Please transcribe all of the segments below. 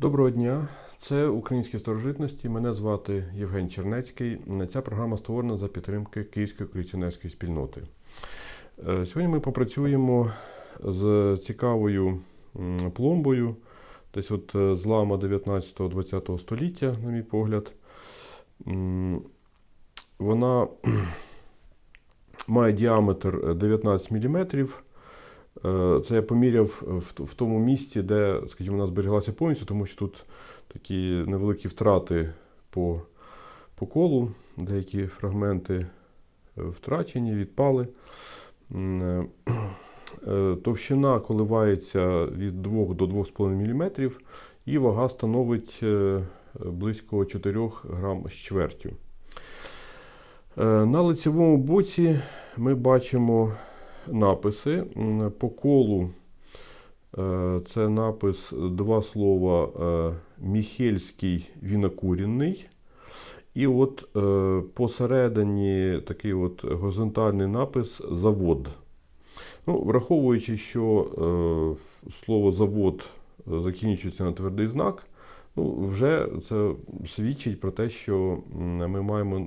Доброго дня, це Українські старожитності. Мене звати Євген Чернецький. Ця програма створена за підтримки Київської колекціонерської спільноти. Е, Сьогодні ми попрацюємо з цікавою пломбою, десь от е, злама 19-20 століття, на мій погляд. Вона має діаметр 19 мм. Е, Це я поміряв в, тому місці, де, скажімо, вона зберігалася повністю, тому що тут такі невеликі втрати по, по колу, деякі фрагменти е, втрачені, відпали. Е, Товщина коливається від 2 до 2,5 мм і вага становить близько 4 грам з чвертю. На лицевому боці ми бачимо написи. По колу е, це напис два слова е, Міхельський вінокурінний. І от е, посередині такий от горизонтальний напис завод. Ну, враховуючи, що слово завод закінчується на твердий знак, ну, вже це свідчить про те, що ми маємо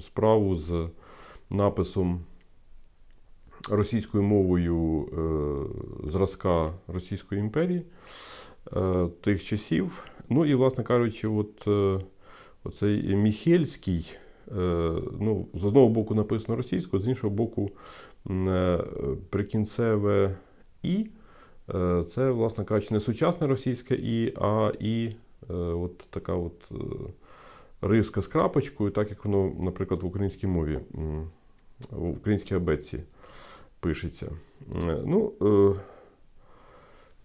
справу з написом російською мовою е, зразка Російської імперії е, тих часів. Ну і, власне кажучи, от, е, оцей Міхельський, ну, з одного боку написано російською, з іншого боку, прикінцеве І. Це, власне кажучи, не сучасне російське І, а І, от така от риска з крапочкою, так як воно, наприклад, в українській мові, в українській абетці пишеться. Е, Ну, е,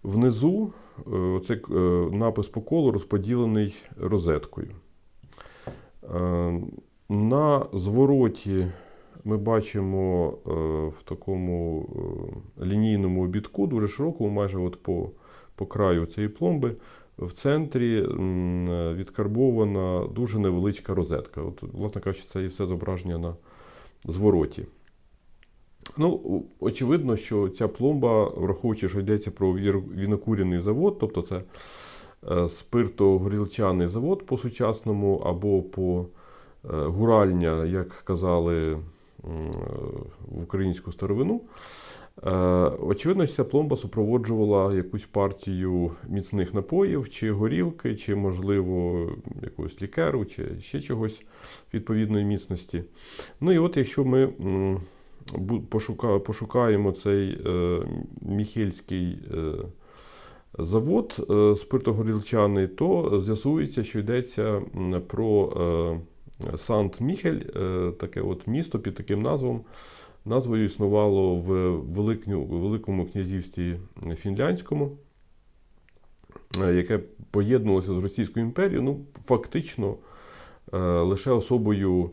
внизу е, оцей е, напис по колу розподілений розеткою. На звороті ми бачимо в такому лінійному обідку, дуже широкому, майже от по, по краю цієї пломби. В центрі відкарбована дуже невеличка розетка. От, власне кажучи, це і все зображення на звороті. Ну, очевидно, що ця пломба, враховуючи, що йдеться про вінокуряний завод, тобто це е, спиртогорілчаний завод по-сучасному, або по е, гуральня, як казали в українську старовину. Е, Очевидно, ця пломба супроводжувала якусь партію міцних напоїв, чи горілки, чи, можливо, якогось лікеру, чи ще чогось відповідної міцності. Ну і от якщо ми пошукаємо цей е, Міхельський е, завод спиртогорілчаний, то з'ясується, що йдеться про Сант-Міхель, таке от місто під таким назвом. Назвою існувало в Великому князівстві Фінляндському, е, яке поєднувалося з Російською імперією. Ну, фактично, е, лише особою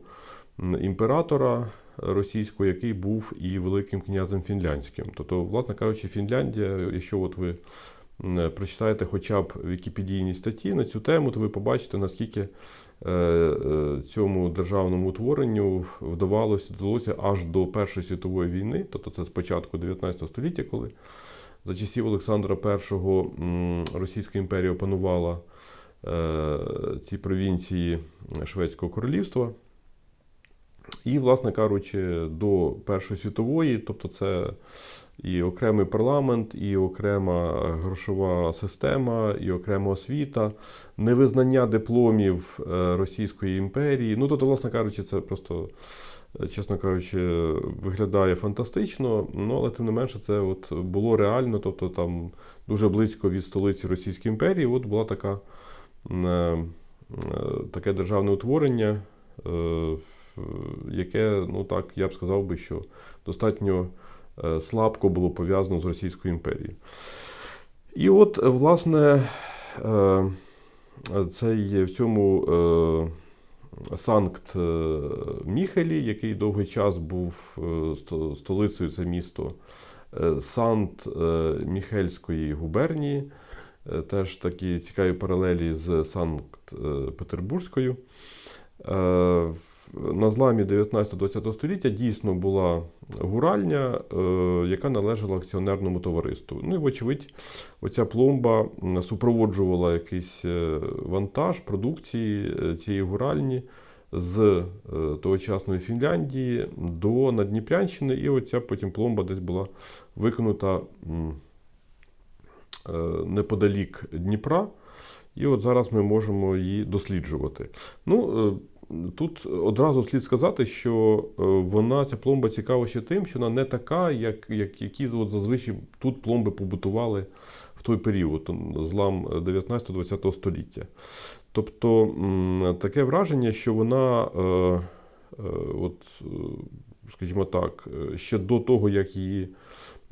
імператора російського, який був і Великим князем Фінляндським. Тобто, власне кажучи, Фінляндія, якщо от ви прочитаєте хоча б вікіпедійні статті на цю тему, то ви побачите, наскільки е, е, цьому державному утворенню вдавалося вдалося аж до Першої світової війни, тобто це з початку 19 століття, коли за часів Олександра І Російська імперія опанувала е, ці провінції Шведського королівства. І, власне кажучи, до Першої світової, тобто це і окремий парламент, і окрема грошова система, і окрема освіта, невизнання дипломів е, Російської імперії. Ну, тобто, власне кажучи, це просто, е, чесно кажучи, виглядає фантастично, ну, але тим не менше, це от було реально, тобто там дуже близько від столиці Російської імперії, от була така, е, таке державне утворення. Е, яке, ну так, я б сказав би, що достатньо е, слабко було пов'язано з Російською імперією. І от, е, власне, цей в цьому Санкт Міхелі, який довгий час був столицею це місто Санкт Міхельської губернії, теж такі цікаві паралелі з Санкт-Петербурзькою. На зламі 19-20 століття дійсно була гуральня, е, яка належала акціонерному товариству. Ну і, вочевидь, оця пломба супроводжувала якийсь е, вантаж продукції е, цієї гуральні з тогочасної Фінляндії до Надніпрянщини, і оця потім пломба десь була викинута е, неподалік Дніпра. І от зараз ми можемо її досліджувати. Ну, тут одразу слід сказати, що е, вона, ця пломба цікава ще тим, що вона не така, як, як які от зазвичай тут пломби побутували в той період, злам 19-20 століття. Тобто таке враження, що вона, е, е, от, скажімо так, ще до того, як її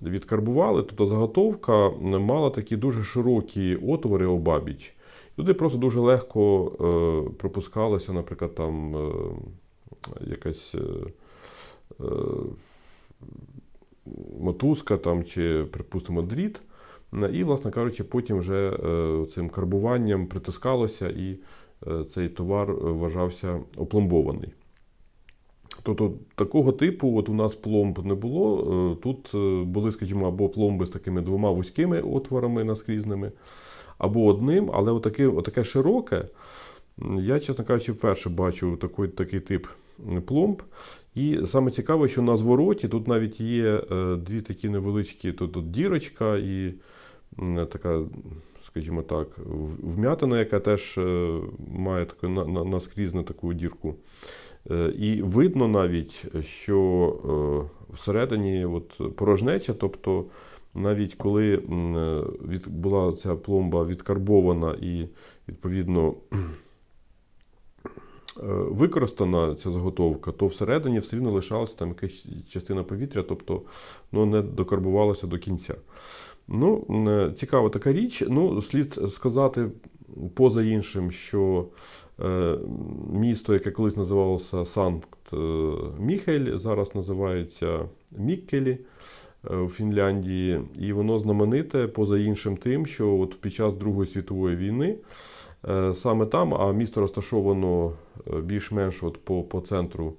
відкарбували, тобто заготовка мала такі дуже широкі отвори обабіч. Туди просто дуже легко е, пропускалася, наприклад, там е, якась е, е, мотузка там, чи, припустимо, дріт. І, власне кажучи, потім вже е, цим карбуванням притискалося, і е, цей товар вважався опломбований. Тобто такого типу от у нас пломб не було. Е, Тут е, були, скажімо, або пломби з такими двома вузькими отворами наскрізними, або одним, але отаке, отаке широке. Я, чесно кажучи, вперше бачу такий, такий тип пломб. І саме цікаве, що на звороті тут навіть є е, дві такі невеличкі тут, тут дірочка і така, скажімо так, вм'ятина, яка теж е, має таку на, на, наскрізну таку дірку. Е, І видно навіть, що всередині от порожнеча, тобто навіть коли е, від, була ця пломба відкарбована і, відповідно, е, використана ця заготовка, то всередині все рівно лишалася там якась частина повітря, тобто ну, не докарбувалося до кінця. Ну, е, цікава така річ. Ну, слід сказати, поза іншим, що місто, яке колись називалося Санкт е, Міхель, зараз називається Міккелі у Фінляндії, і воно знамените поза іншим тим, що от під час Другої світової війни е, саме там, а місто розташовано е, більш-менш от по, по центру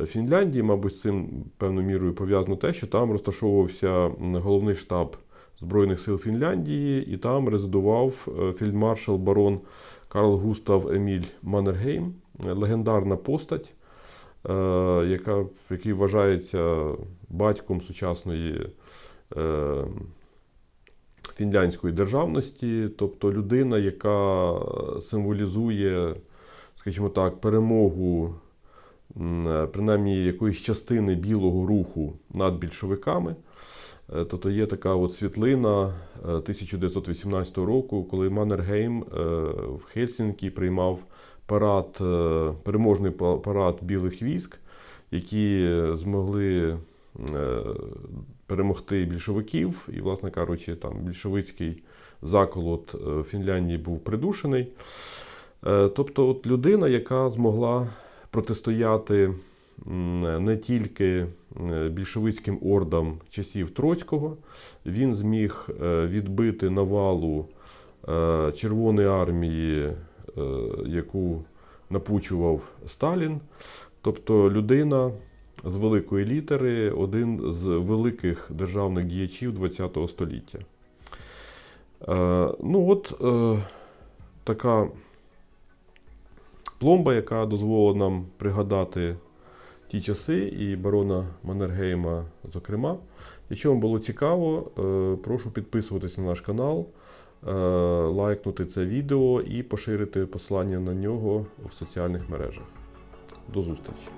е, Фінляндії, мабуть, з цим певною мірою пов'язано те, що там розташовувався головний штаб Збройних сил Фінляндії, і там резидував е, фельдмаршал барон Карл Густав Еміль Маннергейм, е, легендарна постать, е, яка, який вважається батьком сучасної е, фінляндської державності, тобто людина, яка символізує, скажімо так, перемогу е, принаймні якоїсь частини білого руху над більшовиками. Е, Тобто є така от світлина е, 1918 року, коли Маннергейм е, в Хельсінкі приймав парад, е, переможний парад білих військ, які змогли е, перемогти більшовиків. І, власне кажучи, там більшовицький заколот е, в Фінляндії був придушений. Тобто, от людина, яка змогла протистояти не тільки більшовицьким ордам часів Троцького, він зміг відбити навалу Червоної армії, яку напучував Сталін. Тобто людина з великої літери, один з великих державних діячів ХХ століття. Е, Ну от е, така пломба, яка дозволила нам пригадати ті часи і барона Маннергейма, зокрема. Якщо вам було цікаво, е, прошу підписуватися на наш канал, е, лайкнути це відео і поширити посилання на нього в соціальних мережах. До зустрічі!